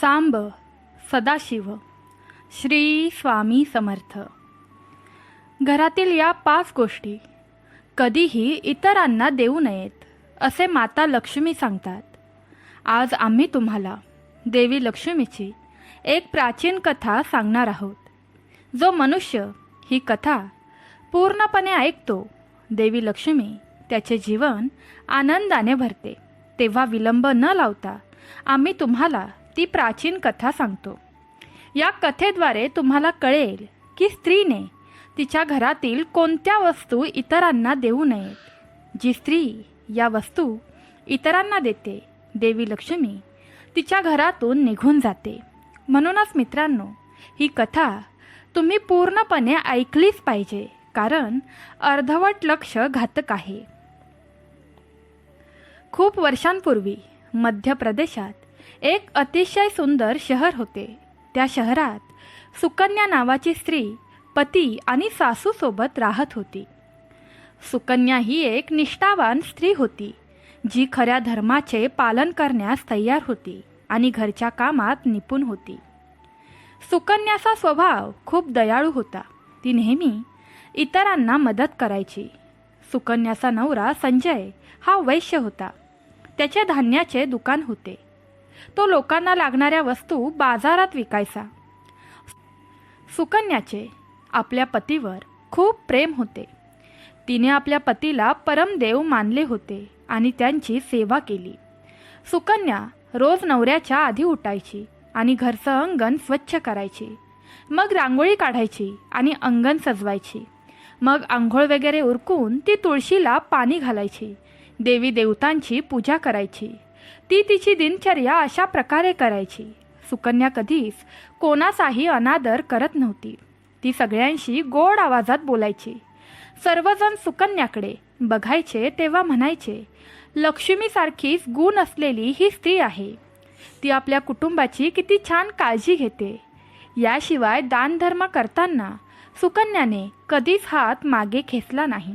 सांब सदाशिव श्री स्वामी समर्थ. घरातील या पाच गोष्टी कधीही इतरांना देऊ नयेत असे माता लक्ष्मी सांगतात. आज आम्ही तुम्हाला देवी लक्ष्मीची एक प्राचीन कथा सांगणार आहोत. जो मनुष्य ही कथा पूर्णपणे ऐकतो देवी लक्ष्मी त्याचे जीवन आनंदाने भरते. तेव्हा विलंब न लावता आम्ही तुम्हाला ती प्राचीन कथा सांगतो. या कथेद्वारे तुम्हाला कळेल की स्त्रीने तिच्या घरातील कोणत्या वस्तू इतरांना देऊ नयेत. जी स्त्री या वस्तू इतरांना देते देवी लक्ष्मी तिच्या घरातून निघून जाते. म्हणूनच मित्रांनो ही कथा तुम्ही पूर्णपणे ऐकलीच पाहिजे कारण अर्धवट लक्ष घातक आहे. खूप वर्षांपूर्वी मध्य प्रदेशात एक अतिशय सुंदर शहर होते. त्या शहरात सुकन्या नावाची स्त्री पती आणि सासूसोबत राहत होती. सुकन्या ही एक निष्ठावान स्त्री होती जी खऱ्या धर्माचे पालन करण्यास तयार होती आणि घरच्या कामात निपुण होती. सुकन्याचा स्वभाव खूप दयाळू होता. ती नेहमी इतरांना मदत करायची. सुकन्याचा नवरा संजय हा वैश्य होता. त्याचे धान्याचे दुकान होते. तो लोकांना लागणाऱ्या वस्तू बाजारात विकायचा. सुकन्याचे आपल्या पतीवर खूप प्रेम होते. तिने आपल्या पतीला परमदेव मानले होते आणि त्यांची सेवा केली. सुकन्या रोज नवऱ्याच्या आधी उठायची आणि घरचं अंगण स्वच्छ करायची. मग रांगोळी काढायची आणि अंगण सजवायची. मग आंघोळ वगैरे उरकून ती तुळशीला पाणी घालायची. देवी देवतांची पूजा करायची. ती तिची दिनचर्या अशा प्रकारे करायची. सुकन्या कधीच कोणाचाही अनादर करत नव्हती. ती सगळ्यांशी गोड आवाजात बोलायची. सर्वजण सुकन्याकडे बघायचे तेव्हा म्हणायचे लक्ष्मीसारखीच गुण असलेली ही स्त्री आहे. ती आपल्या कुटुंबाची किती छान काळजी घेते. याशिवाय दानधर्म करताना सुकन्याने कधीच हात मागे खेचला नाही.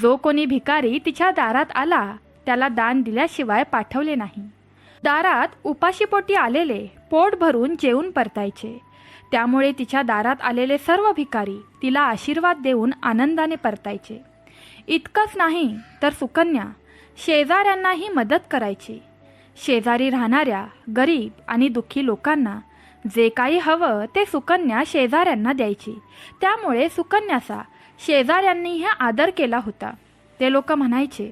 जो कोणी भिकारी तिच्या दारात आला त्याला दान दिल्याशिवाय पाठवले नाही. दारात उपाशीपोटी आलेले पोट भरून जेवून परतायचे. त्यामुळे तिच्या दारात आलेले सर्व भिकारी तिला आशीर्वाद देऊन आनंदाने परतायचे. इतकंच नाही तर सुकन्या शेजाऱ्यांनाही मदत करायची. शेजारी राहणाऱ्या गरीब आणि दुःखी लोकांना जे काही हवं ते सुकन्या शेजाऱ्यांना द्यायची. त्यामुळे सुकन्याचा शेजाऱ्यांनीही आदर केला होता. ते लोक म्हणायचे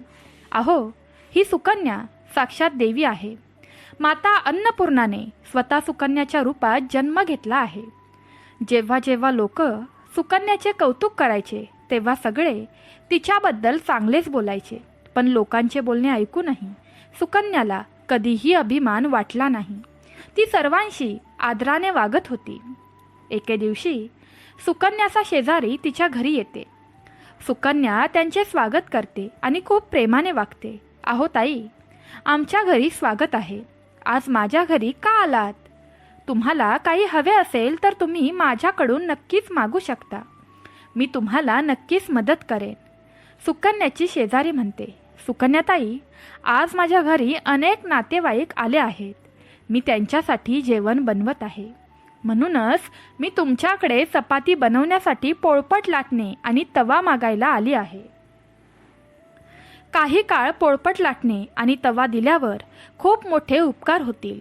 अहो ही सुकन्या साक्षात देवी आहे. माता अन्नपूर्णाने स्वतः सुकन्याच्या रूपात जन्म घेतला आहे. जेव्हा जेव्हा लोक सुकन्याचे कौतुक करायचे तेव्हा सगळे तिच्याबद्दल चांगलेच बोलायचे. पण लोकांचे बोलणे ऐकूनही सुकन्याला कधीही अभिमान वाटला नाही. ती सर्वांशी आदराने वागत होती. एके दिवशी सुकन्याचा शेजारी तिच्या घरी येते. सुकन्या त्यांचे स्वागत करते आणि खूप प्रेमाने वागते. आहो ताई आमच्या घरी स्वागत आहे. आज माझ्या घरी का आलात? तुम्हाला काही हवे असेल तर तुम्ही माझ्याकडून नक्कीच मागू शकता. मी तुम्हाला नक्कीच मदत करेन. सुकन्याची शेजारी म्हणते सुकन्याताई आज माझ्या घरी अनेक नातेवाईक आले आहेत. मी त्यांच्यासाठी जेवण बनवत आहे. म्हणूनच मी तुमच्याकडे चपाती बनवण्यासाठी पोळपट लाटणे आणि तवा मागायला आली आहे. काही काळ पोळपट लाटणे आणि तवा दिल्यावर खूप मोठे उपकार होतील.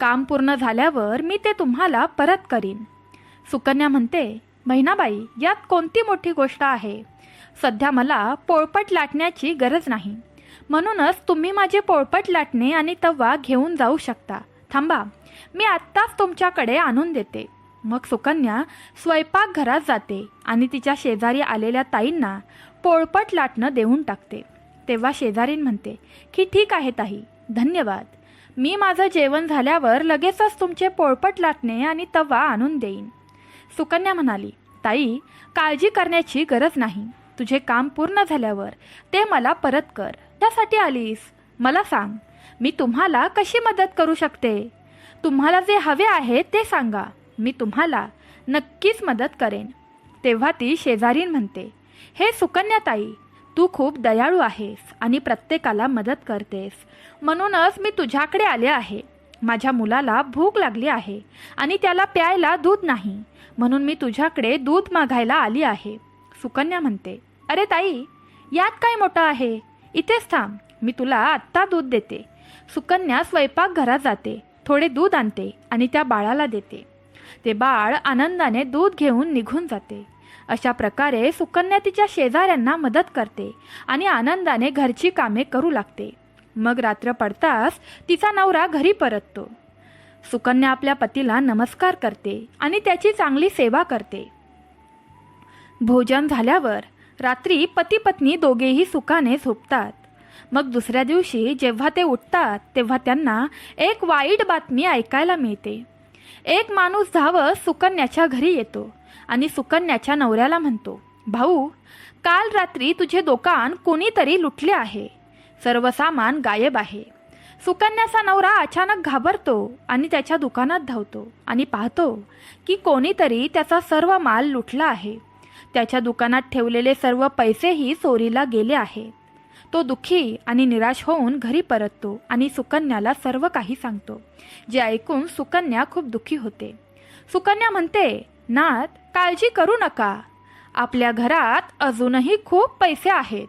काम पूर्ण झाल्यावर मी ते तुम्हाला परत करीन. सुकन्या म्हणते महिनाबाई यात कोणती मोठी गोष्ट आहे? सध्या मला पोळपट लाटण्याची गरज नाही. म्हणूनच तुम्ही माझे पोळपट लाटणे आणि तवा घेऊन जाऊ शकता. थांबा मी आत्ताच तुमच्याकडे आणून देते. मग सुकन्या स्वयंपाकघरात जाते आणि तिच्या शेजारी आलेल्या ताईंना पोळपट लाटणं देऊन टाकते. तेव्हा शेजारीन म्हणते की ठीक आहे ताई धन्यवाद. मी माझं जेवण झाल्यावर लगेचच तुमचे पोळपट लाटणे आणि तवा आणून देईन. सुकन्या म्हणाली ताई काळजी करण्याची गरज नाही. तुझे काम पूर्ण झाल्यावर ते मला परत कर. त्यासाठी आलीस. मला सांग मी तुम्हाला कशी मदत करू शकते? तुम्हाला जे हवे आहे ते सांगा. मी तुम्हाला नक्कीच मदत करेन. तेव्हा ती शेजारीन म्हणते हे सुकन्याताई तू खूप दयाळू आहेस आणि प्रत्येकाला मदत करतेस. म्हणूनच मी तुझ्याकडे आले आहे. माझ्या मुलाला भूक लागली आहे आणि त्याला प्यायला दूध नाही. म्हणून मी तुझ्याकडे दूध मागायला आली आहे. सुकन्या म्हणते अरे ताई यात काय मोठं आहे? इथेच थांब मी तुला आत्ता दूध देते. सुकन्या स्वयंपाकघरात जाते थोडे दूध आणते आणि त्या बाळाला देते. ते बाळ आनंदाने दूध घेऊन निघून जाते. अशा प्रकारे सुकन्या तिच्या शेजाऱ्यांना मदत करते आणि आनंदाने घरची कामे करू लागते. मग रात्र पडताच तिचा नवरा घरी परततो. सुकन्या आपल्या पतीला नमस्कार करते आणि त्याची चांगली सेवा करते. भोजन झाल्यावर रात्री पती पत्नी दोघेही सुखाने झोपतात. मग दुसऱ्या दिवशी जेव्हा ते उठतात तेव्हा त्यांना एक वाईट बातमी ऐकायला मिळते. एक माणूस धावत सुकन्याच्या घरी येतो. आणि सुकन्याच्या नवऱ्याला म्हणतो भाऊ काल रात्री तुझे दुकान कोणीतरी लुटले आहे. सर्व सामान गायब आहे. सुकन्याचा नवरा अचानक घाबरतो आणि त्याच्या दुकानात धावतो आणि पाहतो की कोणीतरी त्याचा सर्व माल लुटला आहे. त्याच्या दुकानात ठेवलेले सर्व पैसेही चोरीला गेले आहे. तो दुःखी आणि निराश होऊन घरी परततो आणि सुकन्याला सर्व काही सांगतो जे ऐकून सुकन्या खूप दुःखी होते. सुकन्या म्हणते नाथ काळजी करू नका. आपल्या घरात अजूनही खूप पैसे आहेत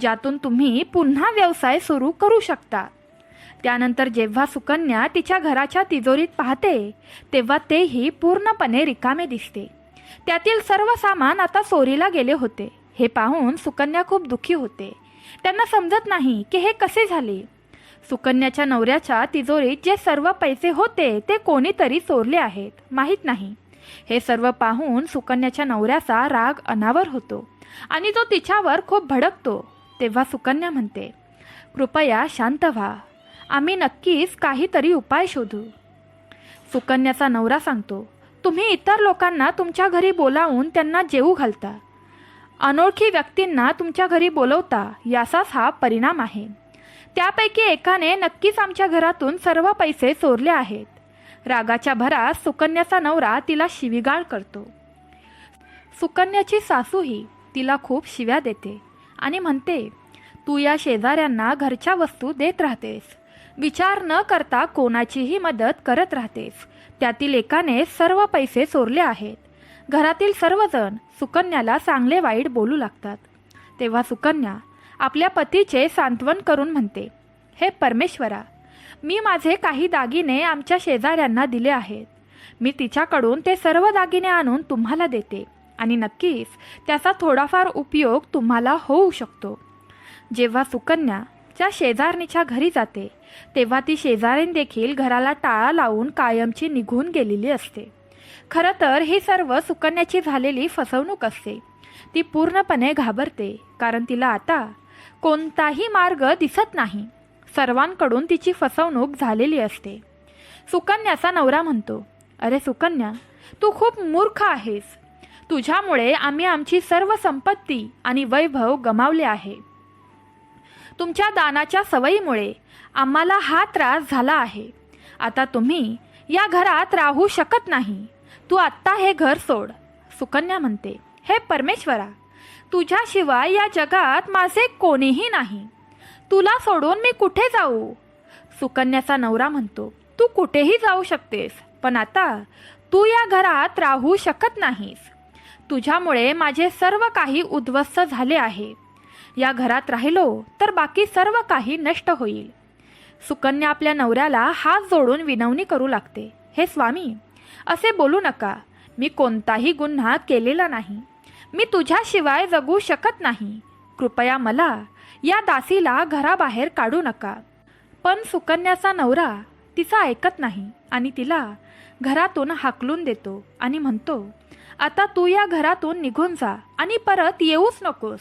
ज्यातून तुम्ही पुन्हा व्यवसाय सुरू करू शकता. त्यानंतर जेव्हा सुकन्या तिच्या घराच्या तिजोरीत पाहते तेव्हा तेही पूर्णपणे रिकामे दिसते. त्यातील सर्व सामान आता चोरीला गेले होते. हे पाहून सुकन्या खूप दुःखी होते. त्यांना समजत नाही की हे कसे झाले. सुकन्याच्या नवऱ्याच्या तिजोरीत जे सर्व पैसे होते ते कोणीतरी चोरले आहेत माहीत नाही. हे सर्व पाहून सुकन्याच्या नवऱ्याचा राग अनावर होतो आणि तो तिच्यावर खूप भडकतो. तेव्हा सुकन्या म्हणते कृपया शांत व्हा. आम्ही नक्कीच काहीतरी उपाय शोधू. सुकन्याचा नवरा सांगतो तुम्ही इतर लोकांना तुमच्या घरी बोलावून त्यांना जेवू घालता. अनोळखी व्यक्तींना तुमच्या घरी बोलवता याचाच हा परिणाम आहे. त्यापैकी एकाने नक्कीच आमच्या घरातून सर्व पैसे चोरले आहेत. रागाच्या भरात सुकन्याचा नवरा तिला शिवीगाळ करतो. सुकन्याची सासूही तिला खूप शिव्या देते आणि म्हणते तू या शेजाऱ्यांना घरच्या वस्तू देत राहतेस. विचार न करता कोणाचीही मदत करत राहतेस. त्यातील एकाने सर्व पैसे चोरले आहेत. घरातील सर्वजण सुकन्याला चांगले वाईट बोलू लागतात. तेव्हा सुकन्या आपल्या पतीचे सांत्वन करून म्हणते हे परमेश्वरा मी माझे काही दागिने आमच्या शेजाऱ्यांना दिले आहेत. मी तिच्याकडून ते सर्व दागिने आणून तुम्हाला देते आणि नक्कीच त्याचा थोडाफार उपयोग तुम्हाला होऊ शकतो. जेव्हा सुकन्या त्या शेजारणीच्या घरी जाते तेव्हा ती शेजारीण देखील घराला टाळा लावून कायमची निघून गेलेली असते. खरं तर ही सर्व सुकन्याची झालेली फसवणूक असते. ती पूर्णपणे घाबरते कारण तिला आता कोणताही मार्ग दिसत नाही. सर्वांकडून तिची फसवणूक झालेली असते. सुकन्याचा नवरा म्हणतो अरे सुकन्या तू खूप मूर्ख आहेस. तुझ्यामुळे आम्ही आमची सर्व संपत्ती आणि वैभव गमावले आहे. तुमच्या दानाच्या सवयीमुळे आम्हाला हा त्रास झाला आहे. आता तुम्ही या घरात राहू शकत नाही. तू आत्ता हे घर सोड. सुकन्या म्हणते हे परमेश्वरा तुझ्याशिवाय या जगात माझे कोणीही नाही. तुला सोडून मी कुठे जाऊ? सुकन्याचा नवरा म्हणतो तू कुठेही जाऊ शकतेस पण आता तू या घरात राहू शकत नाहीस. तुझ्यामुळे माझे सर्व काही उद्ध्वस्त झाले आहे. या घरात राहिलो तर बाकी सर्व काही नष्ट होईल. सुकन्या आपल्या नवऱ्याला हात जोडून विनवणी करू लागते हे स्वामी असे बोलू नका. मी कोणताही गुन्हा केलेला नाही. मी तुझ्याशिवाय जगू शकत नाही. कृपया मला या दासीला घराबाहेर काढू नका. पण सुकन्याचा नवरा तिचा ऐकत नाही आणि तिला घरातून हाकलून देतो आणि म्हणतो आता तू या घरातून निघून जा आणि परत येऊच नकोस.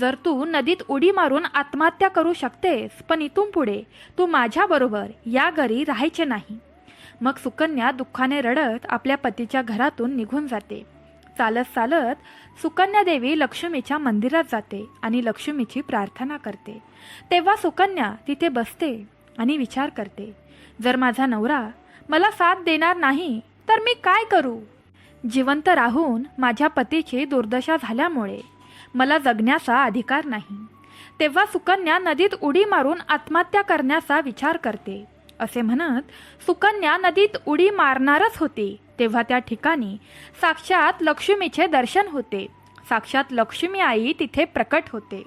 जर तू नदीत उडी मारून आत्महत्या करू शकतेस पण इथून पुढे तू माझ्याबरोबर या घरी राहायचे नाही. मग सुकन्या दुःखाने रडत आपल्या पतीच्या घरातून निघून जाते. चालत चालत सुकन्या देवी लक्ष्मीच्या मंदिरात जाते आणि लक्ष्मीची प्रार्थना करते. तेव्हा सुकन्या तिथे बसते आणि विचार करते जर माझा नवरा मला साथ देणार नाही तर मी काय करू? जिवंत राहून माझ्या पतीची दुर्दशा झाल्यामुळे मला जगण्याचा अधिकार नाही. तेव्हा सुकन्या नदीत उडी मारून आत्महत्या करण्याचा विचार करते. असे म्हणत सुकन्या नदीत उडी मारणारच होती. तेव्हा त्या ठिकाणी साक्षात लक्ष्मीचे दर्शन होते. साक्षात लक्ष्मी आई तिथे प्रकट होते.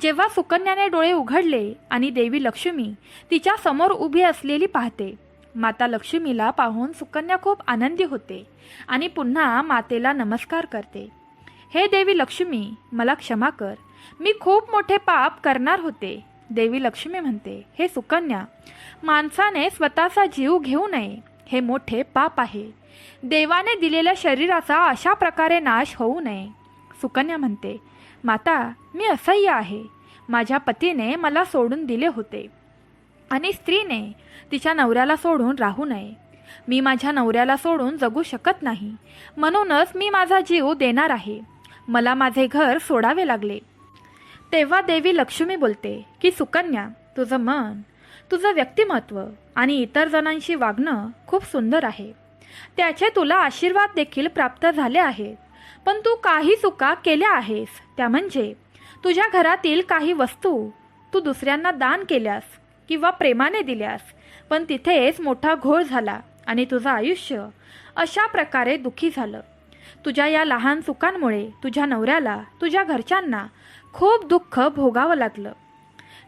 जेव्हा सुकन्याने डोळे उघडले आणि देवी लक्ष्मी तिच्या समोर उभी असलेली पाहते. माता लक्ष्मीला पाहून सुकन्या खूप आनंदी होते आणि पुन्हा मातेला नमस्कार करते. हे देवी लक्ष्मी मला क्षमा कर. मी खूप मोठे पाप करणार होते. देवी लक्ष्मी म्हणते हे सुकन्या माणसाने स्वतःचा जीव घेऊ नये. हे मोठे पाप आहे. देवाने दिलेल्या शरीराचा अशा प्रकारे नाश होऊ नये. सुकन्या म्हणते माता मी असह्य आहे. माझ्या पतीने मला सोडून दिले होते. आणि स्त्रीने तिच्या नवऱ्याला सोडून राहू नये. मी माझ्या नवऱ्याला सोडून जगू शकत नाही. म्हणूनच मी माझा जीव देणार आहे. मला माझे घर सोडावे लागले. तेव्हा देवी लक्ष्मी बोलते की सुकन्या तुझं मन तुझं व्यक्तिमत्व आणि इतर जणांशी वागणं खूप सुंदर आहे. त्याचे तुला आशीर्वाद देखील प्राप्त झाले आहेत. पण तू काही चुका केल्या आहेस. त्या म्हणजे तुझ्या घरातील काही वस्तू तू दुसऱ्यांना दान केल्यास किंवा प्रेमाने दिल्यास पण तिथेच मोठा घोळ झाला आणि तुझं आयुष्य अशा प्रकारे दुःखी झालं. तुझ्या या लहान चुकांमुळे तुझ्या नवऱ्याला तुझ्या घरच्यांना खूप दुःख भोगावं लागलं.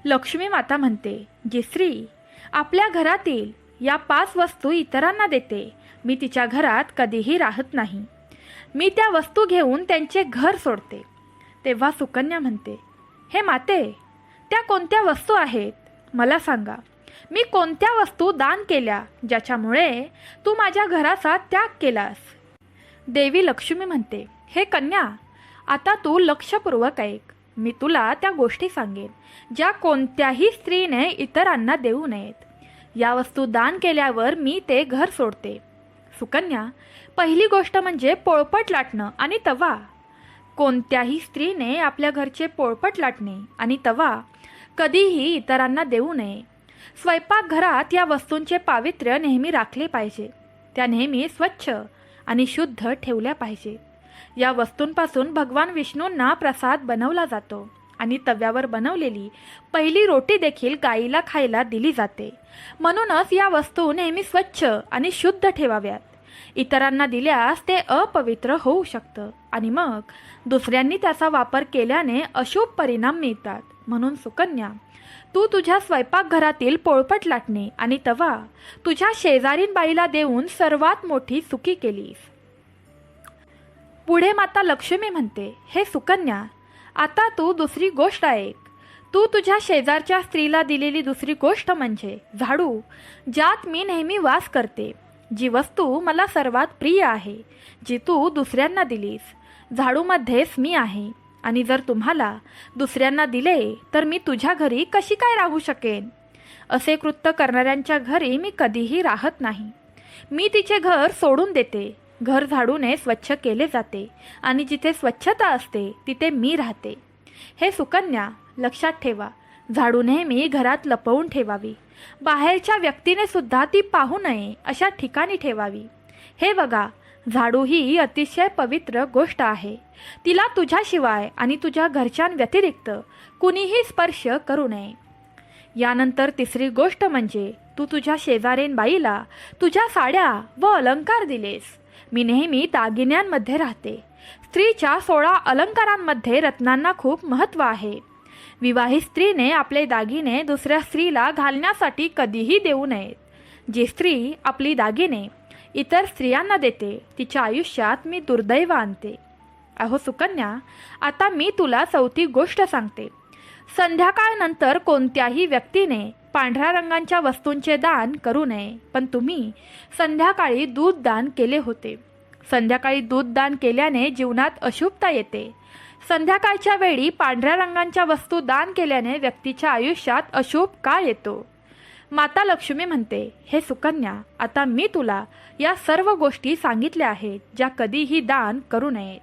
लक्ष्मी माता म्हणते जी स्त्री आपल्या घरातील या पाच वस्तू इतरांना देते. मी तिच्या घरात कधीही राहत नाही. मी त्या वस्तू घेऊन त्यांचे घर सोडते. तेव्हा सुकन्या म्हणते हे माते त्या कोणत्या वस्तू आहेत? मला सांगा. मी कोणत्या वस्तू दान केल्या ज्याच्यामुळे तू माझ्या घराचा त्याग केलास? देवी लक्ष्मी म्हणते हे कन्या आता तू लक्षपूर्वक ऐक. मी तुला त्या गोष्टी सांगेन ज्या कोणत्याही स्त्रीने इतरांना देऊ नयेत. या वस्तू दान केल्यावर मी ते घर सोडते. सुकन्या पहिली गोष्ट म्हणजे पोळपट लाटणं आणि तवा. कोणत्याही स्त्रीने आपल्या घरचे पोळपट लाटणे आणि तवा कधीही इतरांना देऊ नये. स्वयंपाकघरात या वस्तूंचे पावित्र्य नेहमी राखले पाहिजे. त्या नेहमी स्वच्छ आणि शुद्ध ठेवल्या पाहिजे. या वस्तूंपासून भगवान विष्णूंना प्रसाद बनवला जातो. आणि तव्यावर बनवलेली पहिली रोटी देखील गाईला खायला दिली जाते. म्हणूनच या वस्तू नेहमी स्वच्छ आणि शुद्ध ठेवाव्यात. इतरांना दिल्यास ते अपवित्र होऊ शकतं आणि मग दुसऱ्यांनी त्याचा वापर केल्याने अशुभ परिणाम मिळतात. म्हणून सुकन्या तू तुझ्या स्वयंपाकघरातील पोळपट लाटणे आणि तवा तुझ्या शेजारीन बाईला देऊन सर्वात मोठी चुकी केलीस. पुढे माता लक्ष्मी म्हणते हे सुकन्या आता तू दुसरी गोष्ट ऐक. तू तुझ्या शेजारच्या स्त्रीला दिलेली दुसरी गोष्ट म्हणजे झाडू ज्यात मी नेहमी वास करते. जी वस्तू मला सर्वात प्रिय आहे जी तू दुसऱ्यांना दिलीस. झाडूमध्येच मी आहे. आणि जर तुम्हाला दुसऱ्यांना दिले तर मी तुझ्या घरी कशी काय राहू शकेन? असे कृत्य करणाऱ्यांच्या घरी मी कधीही राहत नाही. मी तिचे घर सोडून देते. घर झाडूने स्वच्छ केले जाते आणि जिथे स्वच्छता असते तिथे मी राहते. हे सुकन्या लक्षात ठेवा झाडू नेहमी घरात लपवून ठेवावी. बाहेरच्या व्यक्तीने सुद्धा ती पाहू नये अशा ठिकाणी ठेवावी. हे बघा झाडू ही अतिशय पवित्र गोष्ट आहे. तिला तुझ्याशिवाय आणि तुझ्या घरच्यांव्यतिरिक्त कुणीही स्पर्श करू नये. यानंतर तिसरी गोष्ट म्हणजे तू तुझ्या शेजारेन बाईला तुझ्या साड्या व अलंकार दिलेस. मी नेहमी दागिन्यांमध्ये राहते. स्त्रीच्या सोळा अलंकारांमध्ये रत्नांना खूप महत्त्व आहे. विवाहित स्त्रीने आपले दागिने दुसऱ्या स्त्रीला घालण्यासाठी कधीही देऊ नयेत. जी स्त्री आपली दागिने इतर स्त्रियांना देते तिच्या आयुष्यात मी दुर्दैव आणते. अहो सुकन्या आता मी तुला चौथी गोष्ट सांगते. संध्याकाळनंतर कोणत्याही व्यक्तीने पांढऱ्या रंगांच्या वस्तूंचे दान करू नये. पण तुम्ही संध्याकाळी दूध दान केले होते. संध्याकाळी दूध दान केल्याने जीवनात अशुभता येते. संध्याकाळच्या वेळी पांढऱ्या रंगांच्या वस्तू दान केल्याने व्यक्तीच्या आयुष्यात अशुभ काळ येतो. माता लक्ष्मी म्हणते हे सुकन्या आता मी तुला या सर्व गोष्टी सांगितल्या आहेत ज्या कधीही दान करू नयेत.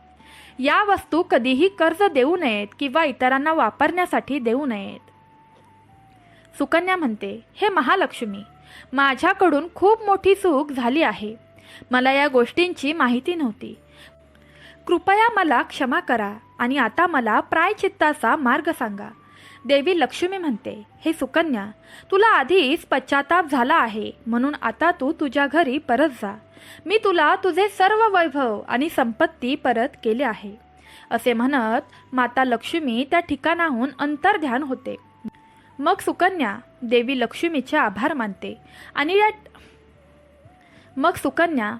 या वस्तू कधीही कर्ज देऊ नयेत किंवा इतरांना वापरण्यासाठी देऊ नयेत. सुकन्या म्हणते हे महालक्ष्मी माझ्याकडून खूप मोठी चूक झाली आहे. मला या गोष्टींची माहिती नव्हती. कृपया मला क्षमा करा आणि आता मला प्रायचित्ताचा मार्ग सांगा. देवी लक्ष्मी म्हणते हे सुकन्या तुला आधीच पश्चाताप झाला आहे म्हणून आता तू तुझ्या घरी परत जा. मी तुला तुझे सर्व वैभव आणि संपत्ती परत केले आहे. असे म्हणत माता लक्ष्मी त्या ठिकाणाहून अंतर्ध्यान होते. मग सुकन्या देवी लक्ष्मीचे आभार मानते. आणि या मग सुकन्या